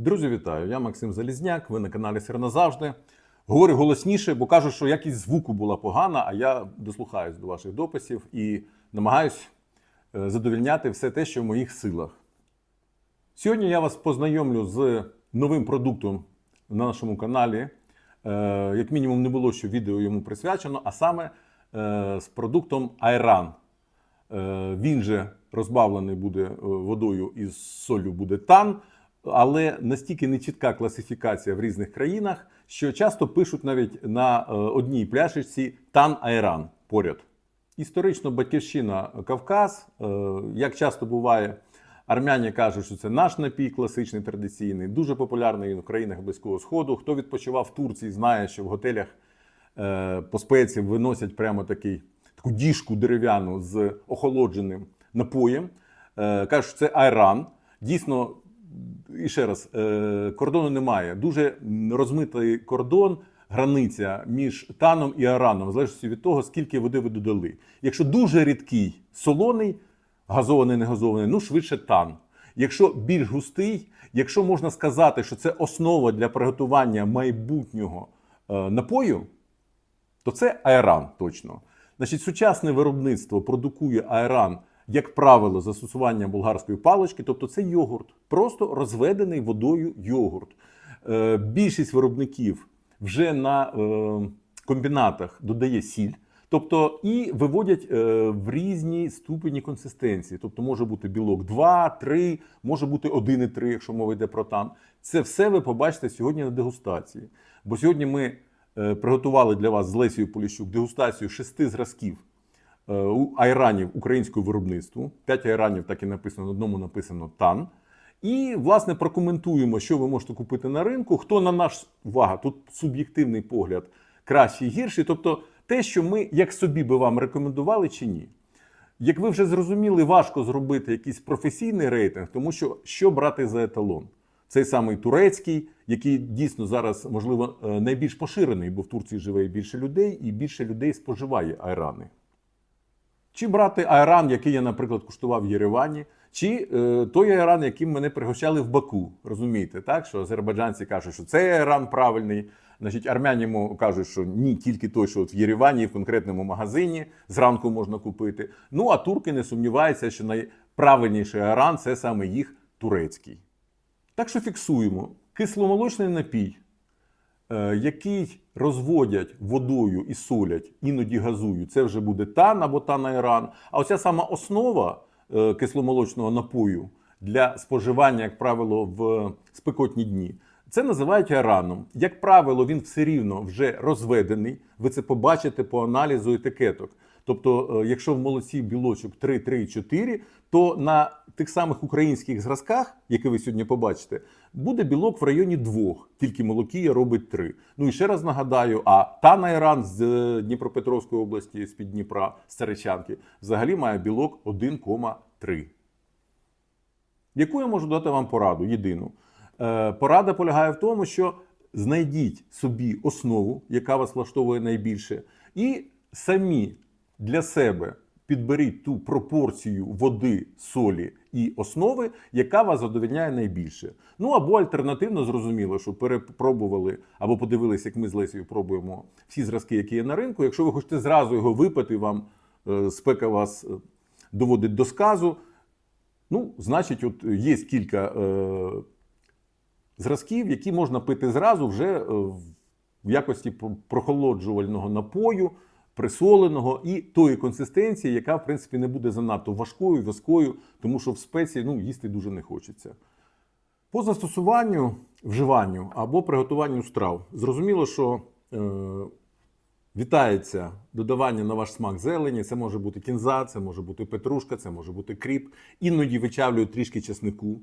Друзі, вітаю! Я Максим Залізняк. Ви на каналі Сир назавжди. Говорю голосніше, бо кажуть, що якість звуку була погана, а я дослухаюсь до ваших дописів і намагаюсь е, задовільняти все те, що в моїх силах. Сьогодні я вас познайомлю з новим продуктом на нашому каналі. Е, Як мінімум, не було що відео йому присвячено, а саме е, з продуктом Айран. Він же розбавлений буде водою із солью буде тан, але настільки нечітка класифікація в різних країнах, що часто пишуть навіть на е, одній пляшечці тан Айран поряд. Історично батьківщина Кавказ, е, як часто буває, армяні кажуть, що це наш напій класичний традиційний, дуже популярний в країнах Близького Сходу. Хто відпочивав в Турції, знає, що в готелях е, по спеціям виносять прямо такий, таку діжку дерев'яну з охолодженим напоєм. Кажуть, що це айран. Дійсно, і ще раз, е, кордону немає. Дуже розмитий кордон, границя між таном і араном, в залежності від того, скільки води ви додали. Якщо дуже рідкий солоний, газований, не газований, ну швидше тан. Якщо більш густий, якщо можна сказати, що це основа для приготування майбутнього е, напою, то це аеран точно. Значить, сучасне виробництво продукує аеран, як правило, застосування болгарської палички, тобто це йогурт, просто розведений водою йогурт. Е, більшість виробників вже на е, комбінатах додає сіль. Тобто і виводять е, в різні ступені консистенції. Тобто може бути білок 2, 3, може бути 1,3, якщо мова йде про тан. Це все ви побачите сьогодні на дегустації. Бо сьогодні ми е, приготували для вас з Лесією Поліщук дегустацію шести зразків айранів українського виробництва. П'ять айранів так і написано, на одному написано тан. І, власне, прокоментуємо, що ви можете купити на ринку. Хто на наш увага, тут суб'єктивний погляд кращий, гірший. Тобто те, що ми як собі би вам рекомендували чи ні. Як ви вже зрозуміли, важко зробити якийсь професійний рейтинг, тому що що брати за еталон? Цей самий турецький, який дійсно зараз, можливо, е, найбільш поширений, бо в Турції живе більше людей, і більше людей споживає айрани. Чи брати айран, який я, наприклад, куштував в Єревані, чи е, той айран, яким мене пригощали в Баку. Розумієте, так? Що азербайджанці кажуть, що цей айран правильний. Значить, армяні кажуть, що ні, тільки той, що от в Єревані, в конкретному магазині зранку можна купити. Ну а турки не сумніваються, що найправильніший айран це саме їх турецький. Так що фіксуємо: кисломолочний напій, який розводять водою і солять, іноді газують, це вже буде тан або танайран. А оця сама основа е, кисломолочного напою для споживання, як правило, в спекотні дні. Це називають араном. Як правило, він все рівно вже розведений. Ви це побачите по аналізу етикеток. Тобто, е, якщо в молоці білочок 3, 3, 4, то на тих самих українських зразках, які ви сьогодні побачите, буде білок в районі 2, тільки молокія робить 3. Ну і ще раз нагадаю, а Танайран з е, Дніпропетровської області, з-під Дніпра, з Царичанки, взагалі має білок 1,3. Яку я можу дати вам пораду? Єдину. Е, Порада полягає в тому, що знайдіть собі основу, яка вас влаштовує найбільше, і самі для себе підберіть ту пропорцію води, солі і основи, яка вас задовольняє найбільше. Ну або альтернативно зрозуміло, що перепробували або подивилися, як ми з Лесією пробуємо всі зразки, які є на ринку. Якщо ви хочете зразу його випити, вам е, спека вас е, доводить до сказу. Ну, значить, от є кілька е, зразків, які можна пити зразу вже е, в якості про- прохолоджувального напою, присоленого і тої консистенції, яка, в принципі, не буде занадто важкою, вязкою, тому що в спеції ну, їсти дуже не хочеться. По застосуванню, вживанню або приготуванню страв, зрозуміло, що е, вітається додавання на ваш смак зелені. Це може бути кінза, це може бути петрушка, це може бути кріп. Іноді вичавлюють трішки чеснику,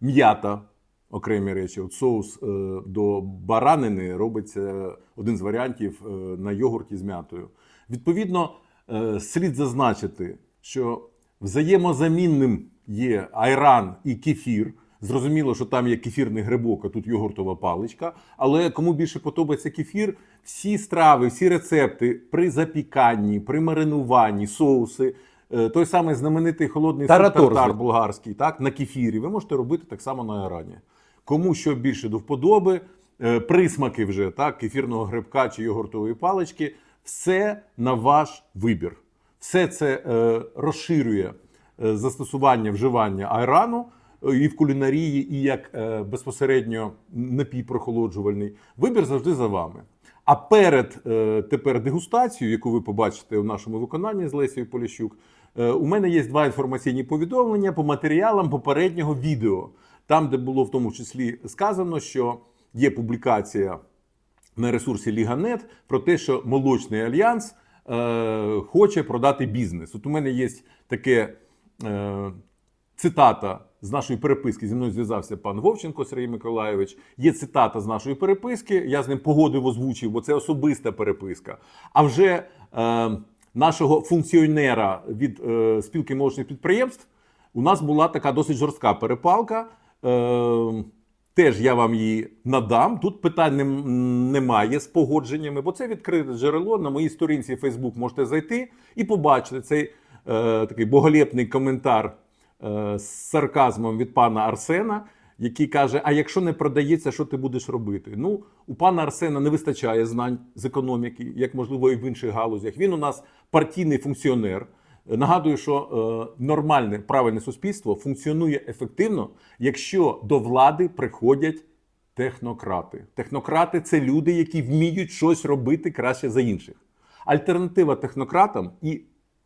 м'ята, окремі речі. От соус е, до баранини робиться один з варіантів е, на йогурті з м'ятою. Відповідно, е, слід зазначити, що взаємозамінним є айран і кефір. Зрозуміло, що там є кефірний грибок, а тут йогуртова паличка. Але кому більше подобається кефір, всі страви, всі рецепти при запіканні, при маринуванні, соуси, е, той самий знаменитий холодний тартар болгарський, так, на кефірі, ви можете робити так само на айрані. кому що більше до вподоби, е, присмаки вже так, кефірного грибка чи йогуртової палички. Все на ваш вибір. Все це е, розширює е, застосування вживання айрану е, і в кулінарії, і як е, безпосередньо напій прохолоджувальний. Вибір завжди за вами. А перед е, тепер дегустацією, яку ви побачите в нашому виконанні з Лесією Поліщук, е, у мене є два інформаційні повідомлення по матеріалам попереднього відео, там, де було в тому числі сказано, що є публікація на ресурсі Ліганет про те, що молочний альянс е, хоче продати бізнес. От у мене є таке е, цитата з нашої переписки. Зі мною зв'язався пан Вовченко Сергій Миколайович. Є цитата з нашої переписки. Я з ним погодив, озвучив, бо це особиста переписка. А вже е, нашого функціонера від е, спілки молочних підприємств у нас була така досить жорстка перепалка. Е, Теж я вам її надам. Тут питань немає з погодженнями, бо це відкрите джерело. На моїй сторінці Facebook можете зайти і побачити цей е, такий боголєпний коментар е, з сарказмом від пана Арсена, який каже: А якщо не продається, що ти будеш робити? Ну, у пана Арсена не вистачає знань з економіки, як можливо і в інших галузях. Він у нас партійний функціонер. Нагадую, що е, нормальне правильне суспільство функціонує ефективно, якщо до влади приходять технократи. Технократи це люди, які вміють щось робити краще за інших. Альтернатива технократам і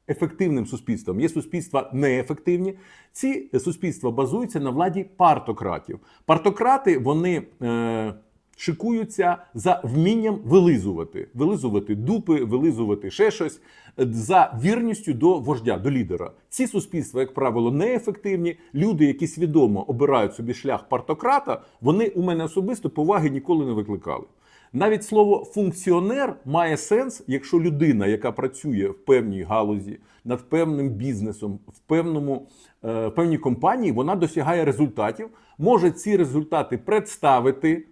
ефективним суспільством є суспільства неефективні. Ці суспільства базуються на владі партократів. Партократи вони. Е, Шикуються за вмінням вилизувати, вилизувати дупи, вилизувати ще щось за вірністю до вождя, до лідера. Ці суспільства, як правило, неефективні. Люди, які свідомо обирають собі шлях партократа, вони у мене особисто поваги ніколи не викликали. Навіть слово функціонер має сенс, якщо людина, яка працює в певній галузі, над певним бізнесом, в певному е, в певній компанії, вона досягає результатів, може ці результати представити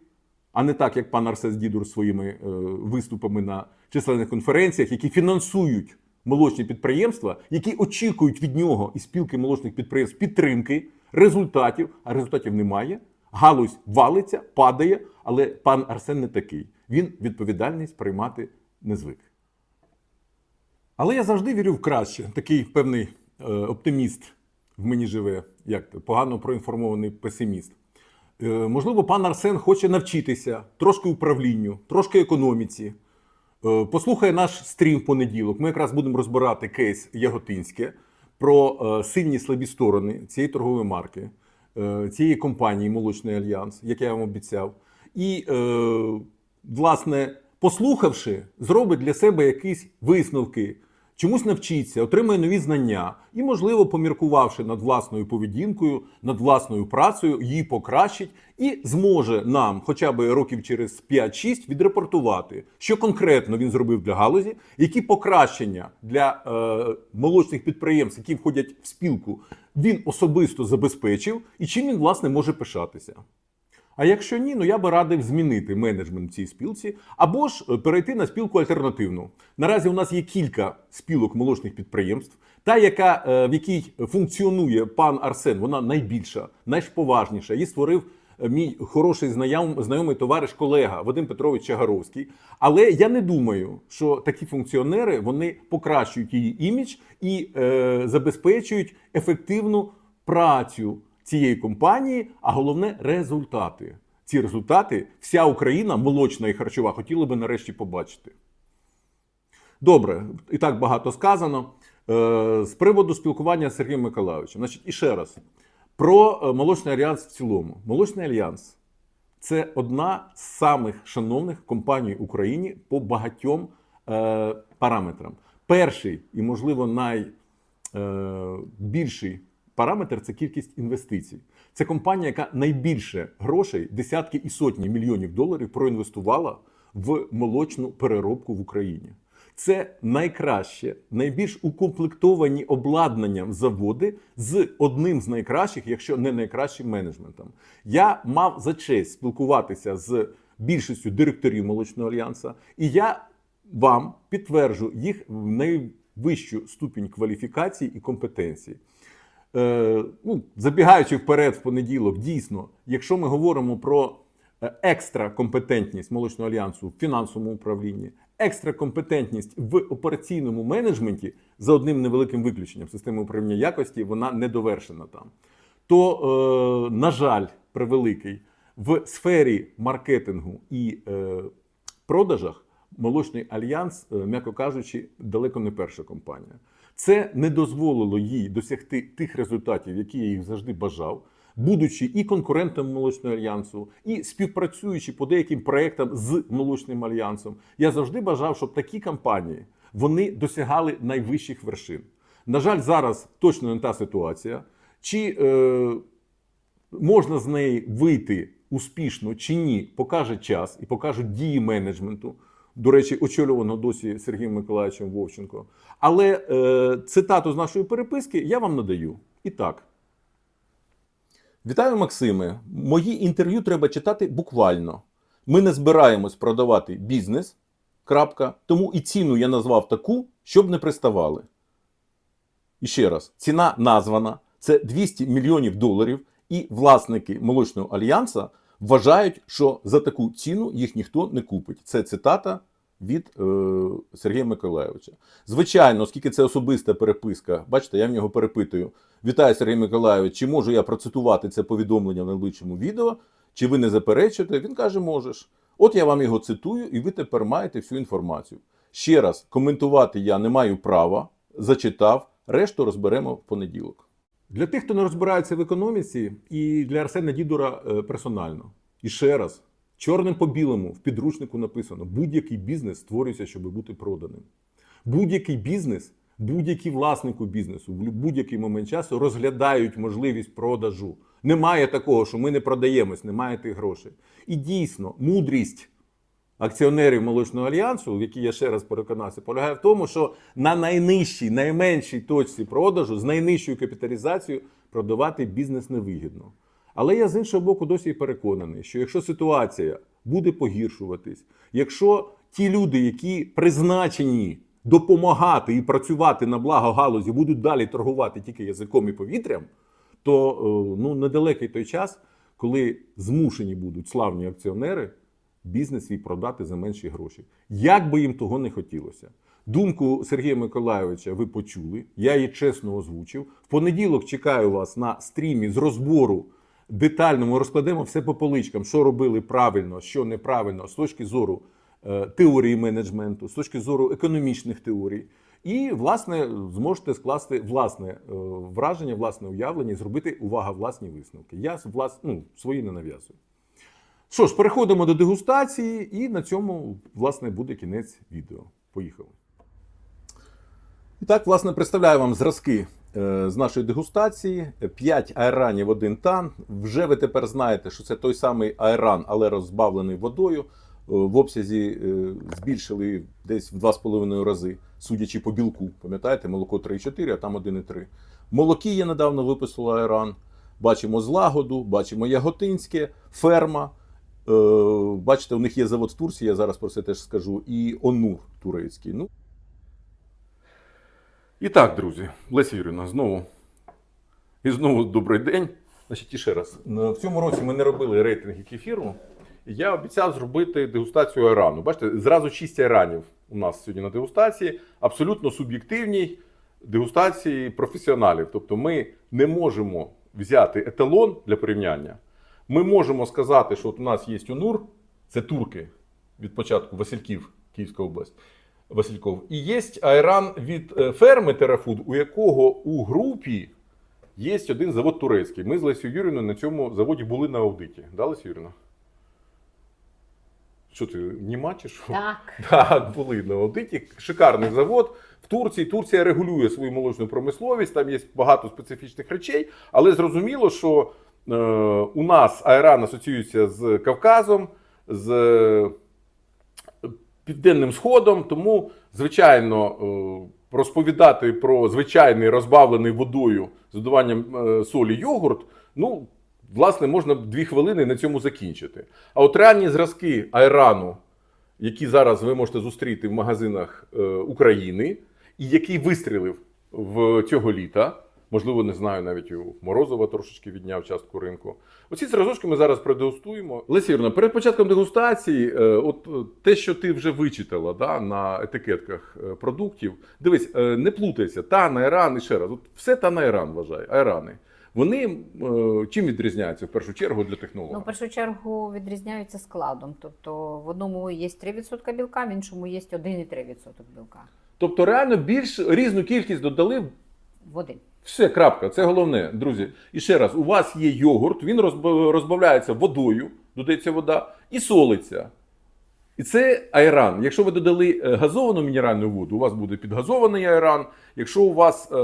а не так, як пан Арсес Дідур своїми е, виступами на численних конференціях, які фінансують молочні підприємства, які очікують від нього і спілки молочних підприємств підтримки, результатів, а результатів немає. Галузь валиться, падає, але пан Арсен не такий. Він відповідальність приймати не звик. Але я завжди вірю в краще. Такий певний е, оптиміст в мені живе, як погано проінформований песиміст. Е, Можливо, пан Арсен хоче навчитися трошки управлінню, трошки економіці. Е, Послухає наш стрім в понеділок. Ми якраз будемо розбирати кейс Яготинське про е, сильні слабі сторони цієї торгової марки, цієї компанії Молочний Альянс, як я вам обіцяв. І, власне, послухавши, зробить для себе якісь висновки, чомусь навчиться, отримає нові знання і, можливо, поміркувавши над власною поведінкою, над власною працею, її покращить і зможе нам, хоча б років через 5-6, відрепортувати, що конкретно він зробив для галузі, які покращення для е, молочних підприємств, які входять в спілку, він особисто забезпечив, і чим він власне може пишатися. А якщо ні, ну я би радив змінити менеджмент в цій спілці або ж е, перейти на спілку альтернативну. Наразі у нас є кілька спілок молочних підприємств. Та, яка, е, в якій функціонує пан Арсен, вона найбільша, найповажніша. Її створив е, мій хороший знайом, знайомий товариш колега Вадим Петрович Чагаровський. Але я не думаю, що такі функціонери вони покращують її імідж і е, забезпечують ефективну працю цієї компанії, а головне результати. Ці результати вся Україна, молочна і харчова, хотіла би нарешті побачити. Добре, і так багато сказано. Е, З приводу спілкування з Сергієм Миколайовичем. Значить, і ще раз про е, молочний альянс в цілому. Молочний альянс це одна з самих шановних компаній в Україні по багатьом е, параметрам. Перший і, можливо, найбільший параметр це кількість інвестицій. Це компанія, яка найбільше грошей, десятки і сотні мільйонів доларів, проінвестувала в молочну переробку в Україні. Це найкраще, найбільш укомплектовані обладнанням заводи з одним з найкращих, якщо не найкращим менеджментом. Я мав за честь спілкуватися з більшістю директорів молочного альянсу, і я вам підтверджу їх найвищу ступінь кваліфікації і компетенції. Е, ну, забігаючи вперед в понеділок, дійсно, якщо ми говоримо про е, екстра компетентність молочного альянсу в фінансовому управлінні, екстра компетентність в операційному менеджменті за одним невеликим виключенням системи управління якості, вона не довершена там. То, е, на жаль, превеликий, в сфері маркетингу і е, продажах молочний альянс, е, м'яко кажучи, далеко не перша компанія. Це не дозволило їй досягти тих результатів, які я їх завжди бажав, будучи і конкурентом молочного альянсу, і співпрацюючи по деяким проектам з молочним альянсом. Я завжди бажав, щоб такі компанії вони досягали найвищих вершин. На жаль, зараз точно не та ситуація. Чи е, можна з неї вийти успішно чи ні, покаже час і покажуть дії менеджменту. До речі, очолюваного досі Сергієм Миколаївичем Вовченко. Але е, цитату з нашої переписки я вам надаю. І так. Вітаю, Максиме. Мої інтерв'ю треба читати буквально. Ми не збираємось продавати бізнес. Крапка. Тому і ціну я назвав таку, щоб не приставали. І ще раз, ціна названа це 200 мільйонів доларів, і власники молочного альянса вважають, що за таку ціну їх ніхто не купить. Це цитата від е, Сергія Миколайовича. Звичайно, оскільки це особиста переписка, бачите, я в нього перепитую: Вітаю, Сергій Миколайович, чи можу я процитувати це повідомлення в найближчому відео? Чи ви не заперечуєте? Він каже, можеш. От я вам його цитую, і ви тепер маєте всю інформацію. Ще раз, коментувати я не маю права, зачитав, решту розберемо в понеділок. Для тих, хто не розбирається в економіці, і для Арсена Дідура е, персонально. І ще раз, чорним по білому в підручнику написано: будь-який бізнес створюється, щоб бути проданим. Будь-який бізнес, будь-який власнику бізнесу в будь-який момент часу розглядають можливість продажу. Немає такого, що ми не продаємось, немає тих грошей. І дійсно, мудрість акціонерів молочного альянсу, в якій я ще раз переконався, полягає в тому, що на найнижчій, найменшій точці продажу з найнижчою капіталізацією продавати бізнес невигідно. Але я з іншого боку досі переконаний, що якщо ситуація буде погіршуватись, якщо ті люди, які призначені допомагати і працювати на благо галузі, будуть далі торгувати тільки язиком і повітрям, то е, ну, недалекий той час, коли змушені будуть славні акціонери бізнес свій продати за менші гроші. Як би їм того не хотілося. Думку Сергія Миколайовича ви почули, я її чесно озвучив. В понеділок чекаю вас на стрімі з розбору детальному. Розкладемо все по поличкам, що робили правильно, що неправильно з точки зору е, теорії менеджменту, з точки зору економічних теорій. І, власне, зможете скласти власне е, враження, власне уявлення і зробити увага власні висновки. Я влас, ну, свої не нав'язую. Що ж, переходимо до дегустації, і на цьому, власне, буде кінець відео. Поїхали. І так, власне, представляю вам зразки е, з нашої дегустації. 5 аеранів, один тан. Вже ви тепер знаєте, що це той самий аеран, але розбавлений водою. Е, В обсязі е, збільшили десь в 2,5 рази, судячи по білку. Пам'ятаєте, молоко 3,4, а там 1,3. Молокі я недавно виписала аеран. Бачимо злагоду, бачимо яготинське, ферма. Е, Бачите, у них є завод в Турції, я зараз про це теж скажу, і Онур турецький. Ну. І так, друзі, Леся Юрівна, знову. І знову добрий день. Значить, і ще раз. В цьому році ми не робили рейтинги кефіру. Я обіцяв зробити дегустацію айрану. Бачите, зразу 6 айранів у нас сьогодні на дегустації, абсолютно суб'єктивній дегустації професіоналів. Тобто ми не можемо взяти еталон для порівняння. Ми можемо сказати, що от у нас є Онур, це турки від початку Васильків, Київська область. Васильков. І є айран від е, ферми Терафуд, у якого у групі є один завод турецький. Ми з Лесією Юрівною на цьому заводі були на аудиті. Да, Леся Юрівна? Що ти, німа чи що? Так. Так, були на аудиті. Шикарний завод. В Турції Турція регулює свою молочну промисловість, там є багато специфічних речей, але зрозуміло, що у нас Айран асоціюється з Кавказом, з е, Південним Сходом, тому, звичайно, е, розповідати про звичайний розбавлений водою з додаванням е, солі йогурт, ну, власне, можна дві хвилини на цьому закінчити. А от реальні зразки айрану, які зараз ви можете зустріти в магазинах е, України, і який вистрілив в цього літа. Можливо, не знаю, навіть у Морозова трошечки відняв частку ринку. Оці зразочки ми зараз продегустуємо. Леся Юрівна, перед початком дегустації, е, от е, те, що ти вже вичитала да, на етикетках е, продуктів, дивись, не плутайся, тан, айран і ще раз. От все тан айран вважай, айрани. Вони чим відрізняються в першу чергу для технолога? Ну, в першу чергу відрізняються складом. Тобто в одному є 3% білка, в іншому є 1,3% білка. Тобто, реально більш різну кількість додали Води. Все, крапка. Це головне, друзі. І ще раз, у вас є йогурт, він розбавляється водою, додається вода, і солиться. І це айран. Якщо ви додали е, газовану мінеральну воду, у вас буде підгазований айран. Якщо у вас е,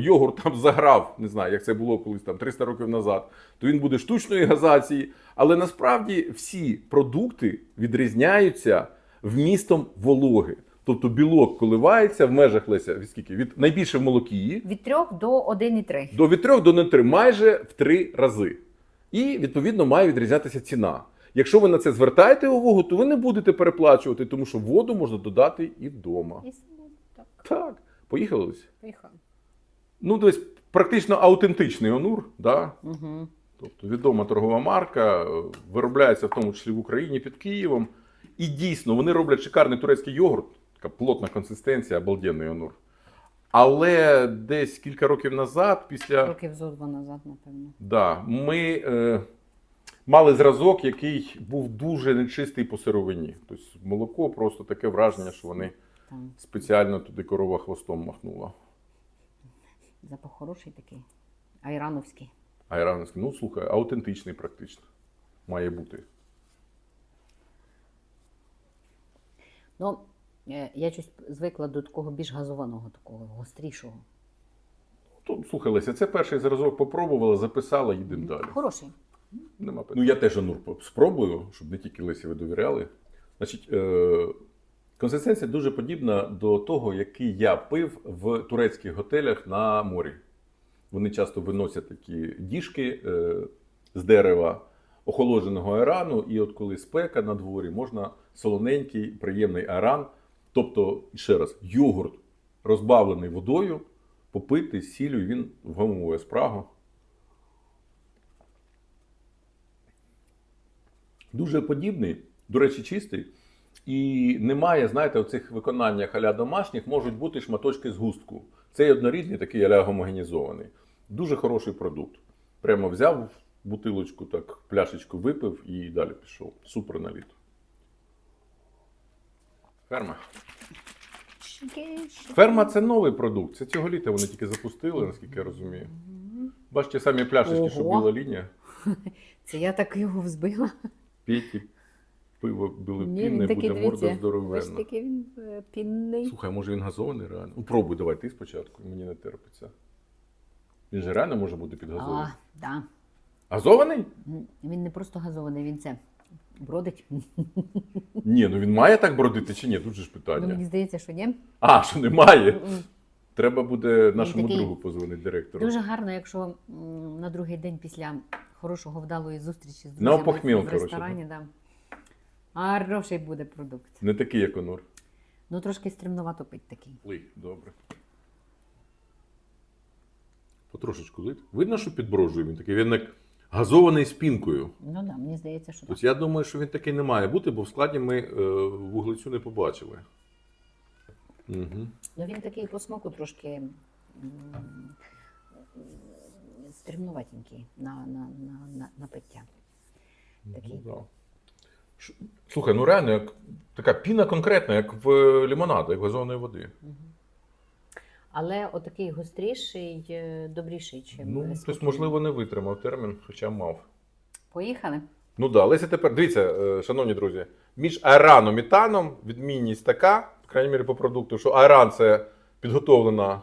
йогурт там заграв, не знаю, як це було колись там 300 років назад, то він буде штучної газації. Але насправді всі продукти відрізняються вмістом вологи. Тобто білок коливається в межах Леся від скільки? Від найбільше в молокії Від 3 до 1,3. до від 3 до 0,3 майже в 3 рази. І відповідно має відрізнятися ціна. Якщо ви на це звертаєте увагу, то ви не будете переплачувати, тому що воду можна додати і вдома. І. Так, Так, поїхали. Леся? поїхали. Ну, десь практично аутентичний онур, да? Угу. тобто відома торгова марка, е, виробляється в тому числі в Україні під Києвом. І дійсно вони роблять шикарний турецький йогурт, така плотна консистенція, обалденний онур. Але десь кілька років назад, після Років зо два назад, напевно. Да, ми е, мали зразок, який був дуже нечистий по сировині. Тобто молоко просто таке враження, що вони Там спеціально туди корова хвостом махнула. запах хороший такий. Айрановський. Айрановський, ну слухай, аутентичний практично. Має бути. Ну, я щось звикла до такого більш газованого, такого гострішого. То, слухай, Леся, це перший зразок попробувала, записала, їдемо далі. Хороший. Нема питань. Ну, я теж онур спробую, щоб не тільки Лесі ви довіряли. Значить, е, консистенція дуже подібна до того, який я пив в турецьких готелях на морі. Вони часто виносять такі діжки е, з дерева охолодженого айрану, і от коли спека на дворі, можна солоненький, приємний айран. Тобто, ще раз, йогурт розбавлений водою, попити з сіллю, він вгамовує спрагу. дуже подібний, до речі, чистий. І немає, знаєте, в цих виконаннях аля домашніх можуть бути шматочки згустку. Цей однорідний, такий аля гомогенізований. Дуже хороший продукт. Прямо взяв бутилочку, так, пляшечку випив і далі пішов. Супер на літо. Ферма. Ферма це новий продукт. Це цього літа вони тільки запустили, наскільки я розумію. Бачите, самі пляшечки, що Ого. біла лінія. Це я так його взбила. П'єті, пиво Ні, білопінне, такий, буде морда дивіться, Ось здоровенна. такий він е, пінний. Слухай, може він газований реально? Ну, пробуй, давай ти спочатку, мені не терпиться. Він же реально може бути підгазований. А, да. Газований? М, Він не просто газований, він це бродить. Ні, ну він має так бродити чи ні? Тут же ж Ну, мені здається, що ні. А, що немає? Треба буде нашому такий другу позвонити директору. Дуже гарно, якщо м, на другий день після хорошого вдалої зустрічі з друзями опохміл, в коротше, ресторані, да. Хороший буде продукт. Не такий, як онур. Ну трошки стремновато пить такий. Лий, добре. Потрошечку лить. Видно, що підброжує він такий. Він як газований з пінкою. Ну да, мені здається, що так. Тобто я думаю, що він такий не має бути, бо в складі ми е, вуглецю не побачили. Угу. Ну він такий по смаку трошки м, стремнуватенький на, на, на, на, на пиття. Такий. Ну, да. Ш- Слухай, ну реально, як така піна конкретна, як в е, лимонаду, як газованої води. Але отакий гостріший, е, добріший, чим Ну, спокійний. хтось, можливо, не витримав термін, хоча мав. Поїхали. Ну да, Леся тепер, дивіться, е, шановні друзі, між айраном і таном відмінність така, в крайній мірі по продукту, що айран це підготовлена,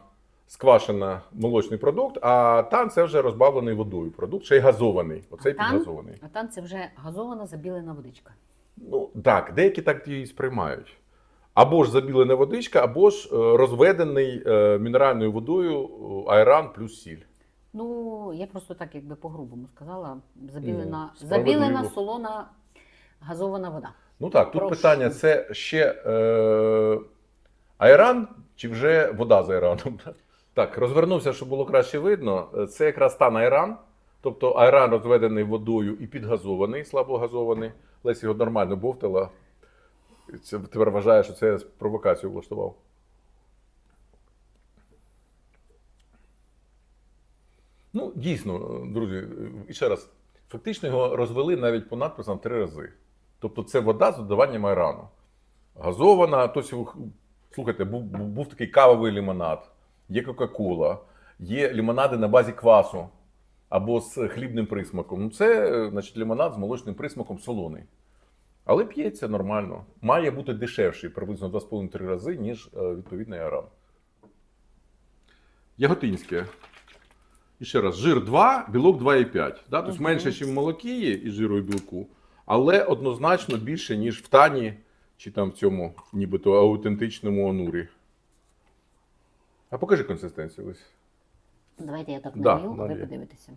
сквашена молочний продукт, а тан це вже розбавлений водою продукт, ще й газований. Оцей А тан? підгазований. А там це вже газована забілена водичка. Ну так, деякі так її сприймають. Або ж забілена водичка, або ж е, розведений е, мінеральною водою е, айран плюс сіль. Ну, я просто так, якби по-грубому сказала. Забілена, справедливо. забілена солона газована вода. Ну так, тут Прошу. питання: це ще е, айран чи вже вода з айраном? Так, розвернувся, щоб було краще видно. Це якраз стан айран. Тобто айран розведений водою і підгазований, слабогазований. Лесі його нормально бовтала. Це тепер вважає, що це я провокацію влаштував. Ну, дійсно, друзі, і ще раз, фактично його розвели навіть по надписам три рази. Тобто це вода з додаванням айрану. Газована, тобто, слухайте, був, був, був такий кавовий лимонад, є Кока-Кола, є лимонади на базі квасу або з хлібним присмаком. Ну, це, е, значить, лимонад з молочним присмаком солоний. Але п'ється нормально. Має бути дешевший приблизно 2,5-3 рази, ніж е, відповідний арам. Яготинське. І ще раз, жир 2, білок 2,5. Да? Тобто менше, ніж в молокі є і жиру, і білку, але однозначно більше, ніж в тані, чи там в цьому нібито аутентичному онурі. А покажи консистенцію ось. Давайте я так Да, налью, а ви подивитеся.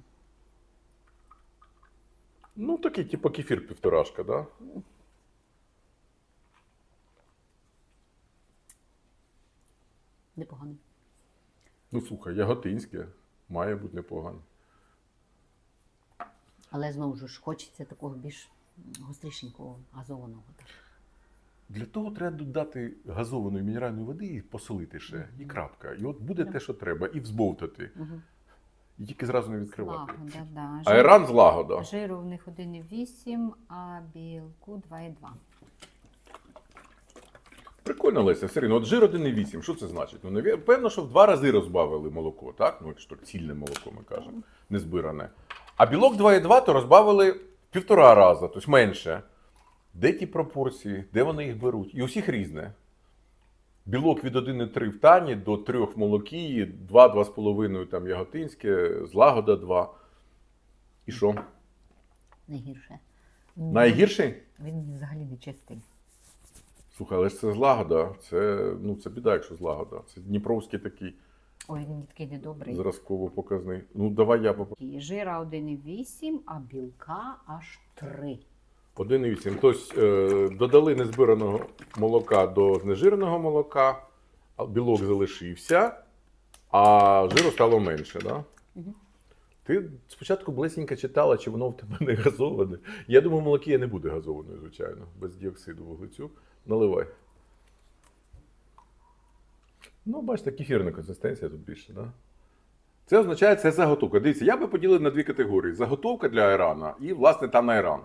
Ну, такий, типу кефір півторашка, да? Непоганий. Ну, слухай, яготинське, має бути непогано. Але знову ж хочеться такого більш гострішенького, газованого. Так. Для того треба додати газованої мінеральної води і посолити ще, і крапка. І от буде те, що треба, і взбовтати. Угу. І тільки зразу не відкривати. Лагода, да. Айран злагода. Жиру в них 1,8, а білку 2,2. Прикольно, Леся, все рівно. От жир 1,8. Що це значить? Ну, певно, що в два рази розбавили молоко, так? Ну, якщо цільне молоко, ми кажемо, не збиране. А білок 2,2 то розбавили в півтора рази, тобто менше. Де ті пропорції, де вони їх беруть? І у всіх різне. Білок від 1,3 в тані до 3 в молокі, 2-2,5 там яготинське, злагода 2. І що? Найгірше. Найгірший? Він взагалі не чистий. Слухай, але ж це злагода. Це, ну, це біда, якщо злагода. Це Дніпровський такий Ой, він такий недобрий. зразково показний. Ну, давай я попробую. Жира 1,8, а білка аж 3. 1,8. Тобто е, додали незбираного молока до знежиреного молока, а білок залишився, а жиру стало менше, да? Мгм. Ти спочатку блесенько читала, чи воно в тебе не газоване. Я думаю, молокія не буде газованою, звичайно, без діоксиду вуглецю. Наливай. Ну, бачите, кефірна консистенція тут більше, да? Це означає, це заготовка. Дивіться, я би поділив на дві категорії: заготовка для айрана і, власне, там айран.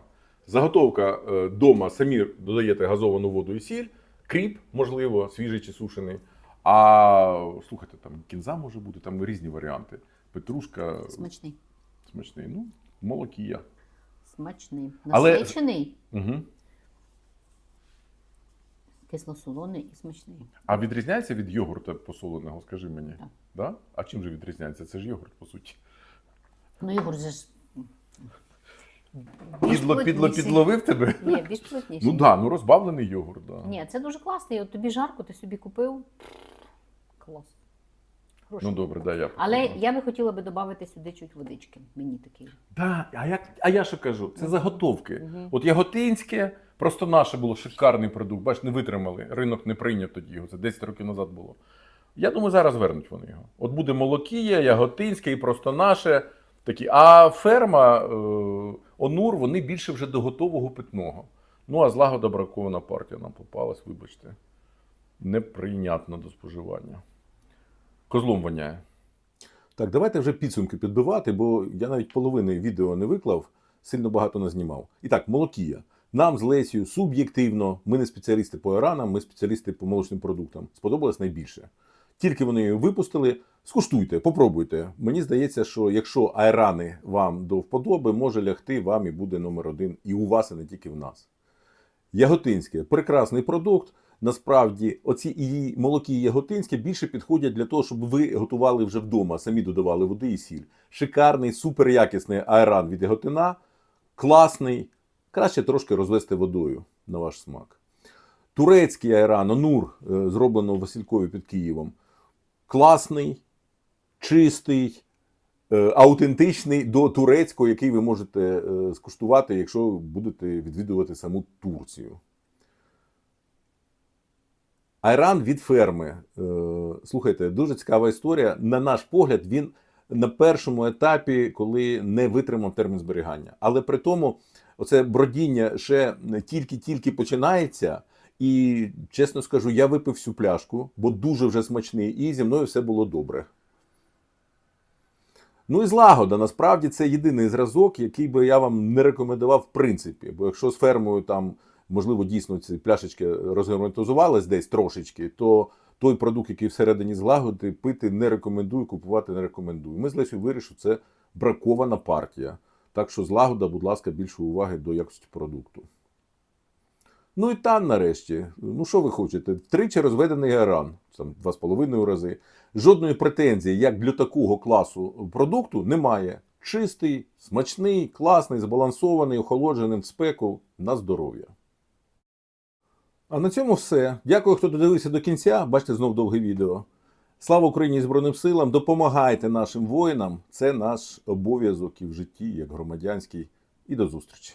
Заготовка е, дома самі додаєте газовану воду і сіль, кріп, можливо, свіжий чи сушений. А слухайте, там кінза може бути, там різні варіанти. Петрушка Смачний. смачний. Ну, молокія. Смачний. Але- Угу. Кисло-солоний і смачний. А відрізняється від йогурта посоленого, скажи мені. Так. Да? А чим же відрізняється? Це ж йогурт, по суті. Ну, йогурт же ж. Підло, підло, плотніший. підловив тебе? Ні, більш плотніший. Ну так, да, ну розбавлений йогурт, да. Ні, це дуже класно. От тобі жарко, ти собі купив. Клас. Хороший. Ну добре, да, я. Але попробую. я би хотіла би додати сюди чуть водички. Мені такий. Да, а, як, а я що кажу? Це заготовки. Мгм. От яготинське, просто наше було шикарний продукт. Бач, не витримали. Ринок не прийняв тоді його. Це 10 років назад було. Я думаю, зараз вернуть вони його. От буде молокія, яготинське і просто наше. Такі. А ферма, е, онур, вони більше вже до готового питного. Ну, а злагода бракована партія нам попалась, вибачте. Неприйнятна до споживання. Козлом воняє. Так, давайте вже підсумки підбивати, бо я навіть половини відео не виклав, сильно багато не знімав. І так, молокія. Нам з Лесією суб'єктивно, ми не спеціалісти по айранам, ми спеціалісти по молочним продуктам. Сподобалось найбільше. Тільки вони її випустили. Скуштуйте, попробуйте. Мені здається, що якщо айрани вам до вподоби, може лягти вам і буде номер один і у вас, і не тільки в нас. Яготинське прекрасний продукт. Насправді, оці і молокі і яготинське більше підходять для того, щоб ви готували вже вдома, самі додавали води і сіль. Шикарний, суперякісний айран від яготина. Класний. Краще трошки розвести водою на ваш смак. Турецький айран, онур, е, зроблено в Василькові під Києвом. Класний, чистий, е, аутентичний до турецького, який ви можете е, скуштувати, якщо будете відвідувати саму Турцію. Айран від ферми. Слухайте, дуже цікава історія. На наш погляд, він на першому етапі, коли не витримав термін зберігання. Але при тому, оце бродіння ще тільки-тільки починається. І чесно скажу, я випив всю пляшку, бо дуже вже смачний, і зі мною все було добре. Ну і злагода, насправді це єдиний зразок, який би я вам не рекомендував в принципі. Бо якщо з фермою там, можливо, дійсно ці пляшечки розгерметизувались десь трошечки, то той продукт, який всередині злагоди, пити не рекомендую, купувати не рекомендую. Ми з Лесю вирішили, це бракована партія. Так що злагода, будь ласка, більше уваги до якості продукту. Ну і тан нарешті. Ну що ви хочете? Тричі розведений геран, там два з половиною рази. Жодної претензії, як для такого класу продукту, немає. Чистий, смачний, класний, збалансований, охолоджений в спеку на здоров'я. А на цьому все. Дякую, хто додивився до кінця. Бачите знов довге відео. Слава Україні і Збройним силам! Допомагайте нашим воїнам. Це наш обов'язок і в житті, як громадянський. І до зустрічі!